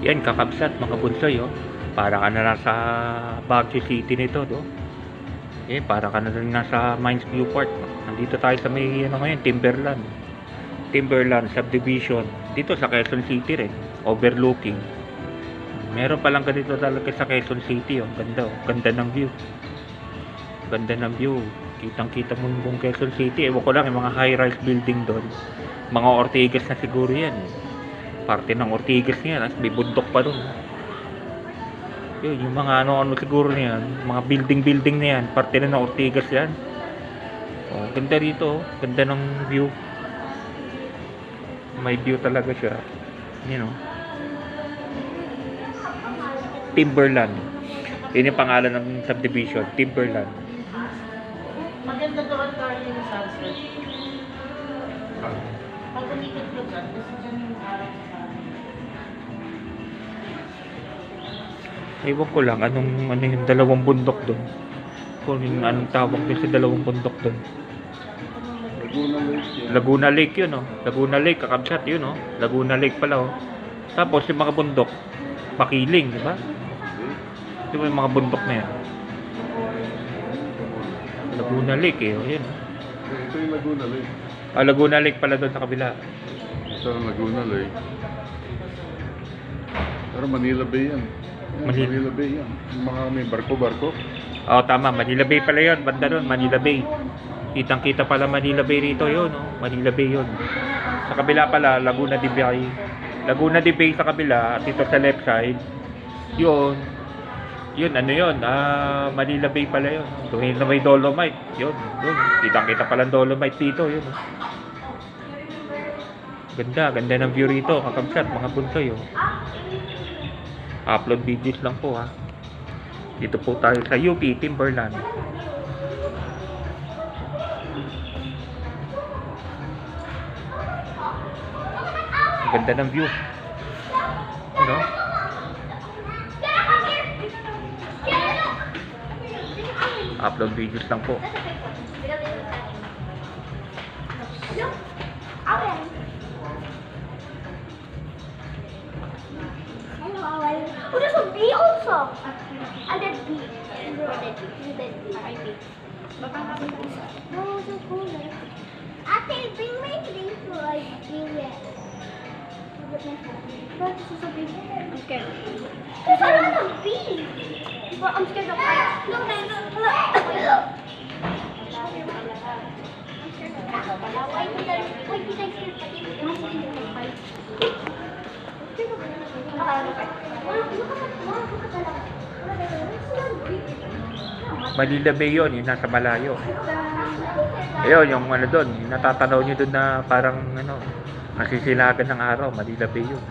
Yan, kakabsat mga bunsoy, oh. Para ka na nasa Baguio City nito, do. Eh, para ka na nasa Mines View. Nandito tayo sa may, ano ngayon, Timberland. Timberland Subdivision. Dito sa Quezon City rin. Overlooking. Meron palang ganito talaga sa Quezon City, oh. Ganda, oh. Ganda ng view. Ganda ng view. Kitang-kita mo yung Quezon City. Ewan ko lang, yung mga high-rise building doon. Mga Ortigas na siguro yan. eh. Parte ng Ortigas niyan. At may bundok pa doon. Yun, yung mga ano-ano siguro niyan. Mga building-building na yan. Parte na ng Ortigas yan. Oh, ganda rito. oh. Ganda ng view. May view talaga siya. You know. Timberland. Yun yung pangalan ng subdivision. Timberland. Maganda doon tayo yung sunset. Pag umikot ka dyan, kasi dyan yung araw Ewan ko lang, anong ano yung dalawang bundok doon. Kung yung anong tawag doon sa dalawang bundok doon. Laguna Lake yan. Laguna Lake yun, oh. Laguna Lake, kakabsat yun, oh. Laguna Lake pala, oh. Tapos yung mga bundok, Makiling, di ba? Di ba yung mga bundok na yan? Laguna Lake, eh, oh. Yun, oh. Ito yung Laguna Lake. Ah, Laguna Lake pala doon sa kabila. Ito ang Laguna Lake. Pero Manila Bay yan. Manila. Manila Bay yan. Yung mga may barko-barko. Oo, tama. Manila Bay pala yun. Banda doon, Manila Bay. Kitang-kita pala Manila Bay rito yun, oh. Manila Bay yun. Sa kabila pala, Laguna de Bay. Laguna de Bay sa kabila, at ito sa left side, yun. Yun, ano yun? Ah, Manila Bay pala yun. Doon na may Dolomite. Yun, yun. Kitang-kita pala Dolomite dito, yun. oh. Ganda, ganda ng view rito, kakabsat, mga bunsoy, oh. Upload videos lang po, ha. Dito po tayo sa UP Timberland. Ang Ganda ng view. Ano? Upload videos lang po. But a bee. I'm scared. There's another bee. But I'm scared of heights. No, no, no. Why did I, why did I feel like I'm scared of heights? Manila Bay yun, yung nasa malayo. Ayun, yung ano doon, natatanaw nyo doon na parang ano, nasisilagan ng araw, Manila Bay yun.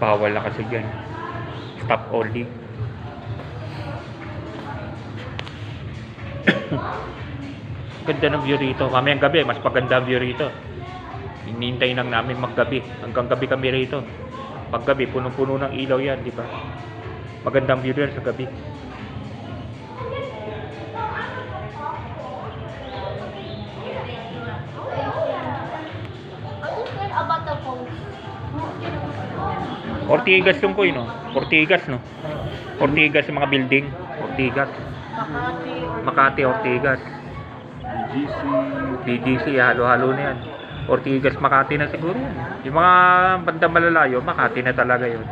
Bawal na kasi dyan. Stop only. Ganda ng view rito. Mamayang gabi, mas paganda ang view rito. Hinihintay lang namin maggabi. Hanggang gabi kami rito. Paggabi, punong-puno ng ilaw yan, di ba? Magandang view yan sa gabi. Ortigas yung ko, no? Ortigas, no? Ortigas yung mga building. Ortigas. Makati Makati, Ortigas. BGC. DGC, halo-halo na yan. Ortigas, Makati na siguro. Yung mga banda malalayo, Makati na talaga yun.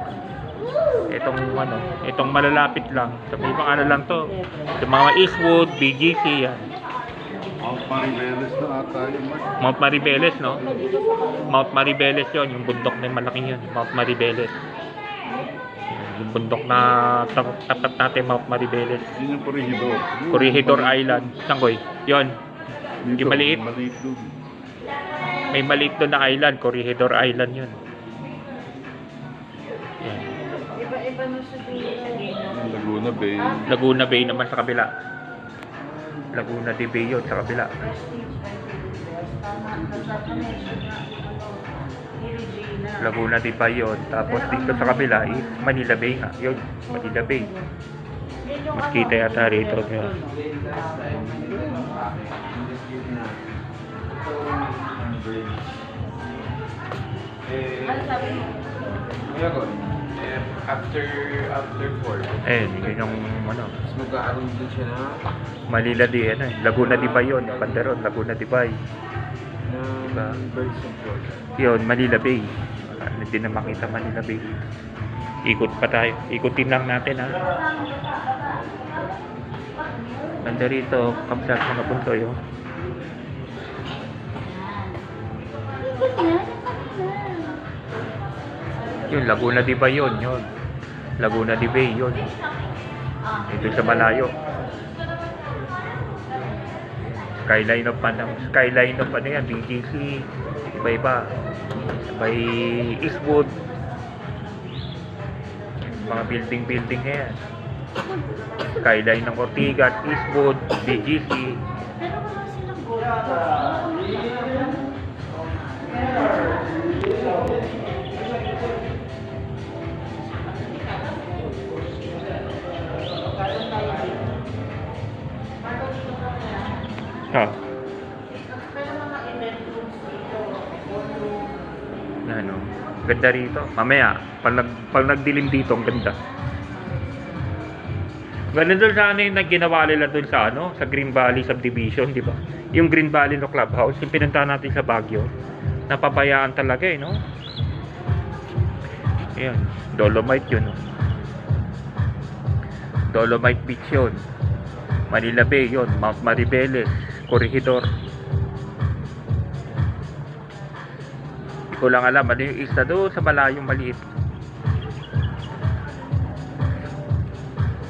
Itong ano, itong malalapit lang. Sabi mga ano lang to. Yung mga Eastwood, BGC yan. Mount Maribeles na ata yun. Mount Maribeles, no? Mount Maribeles yon yung bundok na yung malaki yun. Mount Maribeles. Yung bundok na ta- tapat natin, Mount Maribeles. Yun yung Corregidor. Corregidor. Island. Saan ko Yun. Dito, Yung maliit? Maliit doon. May maliit doon na island. Corregidor Island yun. ba nung sa Laguna Bay. Laguna Bay naman sa kabila. Laguna de Bay yun sa kabila. Laguna de Bay yun. Tapos dito sa kabila is Manila Bay nga. Yun, Manila Bay. Mas ano, kita yata rito. Yun. Ano sabi mo? Eh, after after 4, Eh, yun yung ano, mas mag-aaroon din siya na Manila de, ano eh. Laguna de Bay yun. Panderon, Laguna de Bay. ng birds of Georgia. Yun, Manila Bay. Na din na makita Manila Bay. Ikot pa tayo. Ikutin lang natin ha. Banda rito, kamsat mga punto yun. Yun, Laguna de Bay yun. Yun. Laguna de Bay yun. Ito sa malayo. Skyline of Panam. Skyline of ano yan, BGC. Iba-iba. May Eastwood. Mga building-building na yan. Skyline ng Ortigas, Eastwood, BGC. Pero wala silang Yan o. Ganda rito. Mamaya, pag, nag, pag nagdilim dito, ang ganda. Ganun doon sa ano yung ginawa nila doon sa ano, sa Green Valley Subdivision, di ba? Yung Green Valley no Clubhouse, yung pinunta natin sa Baguio. Napabayaan talaga eh, no? Ayan, Dolomite yun, no? Dolomite Beach yun. Manila Bay yun, Mount Maribeles, Corregidor. Hindi ko lang alam ano yung isa doon sa malayong maliit.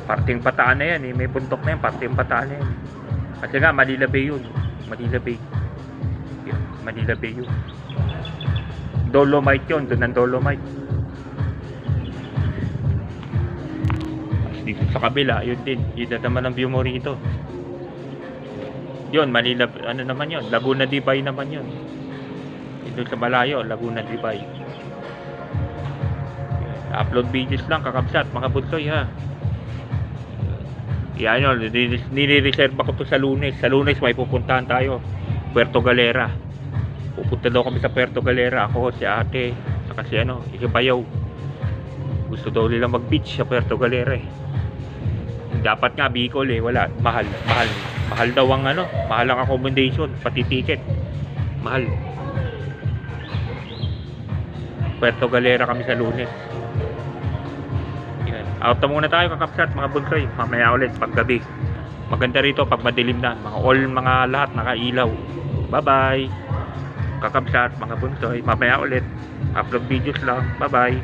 Parting pataan na yan eh. May bundok na yan. Parting pataan na yan. Kasi nga, Manila yun. Manila Bay. Bay yun. Dolomite yun. Doon ang Dolomite. Dito sa kabila, yun din. Yun na naman ang view mo rito. Yun, Manila, ano naman yun? Laguna de Bay naman yun. Dito sa malayo, Laguna de Bay. Upload videos lang, kakabsat, mga butsoy ha. Yan yun, nire- nire-reserve ako to sa lunes. Sa lunes may pupuntahan tayo. Puerto Galera. Pupunta daw kami sa Puerto Galera. Ako, si ate, saka si ano, Ikibayaw. Gusto daw nila mag-beach sa Puerto Galera eh. Dapat nga Bicol eh, wala. Mahal, mahal. Mahal daw ang ano, mahal ang accommodation, pati ticket. Mahal. Puerto Galera kami sa lunes. Yan. Out na muna tayo kakapsat mga bunsoy. Mamaya ulit paggabi. Maganda rito pag madilim na. Mga all mga lahat nakailaw. Bye bye. Kakapsat mga bunsoy. Mamaya ulit. Upload videos lang. Bye bye.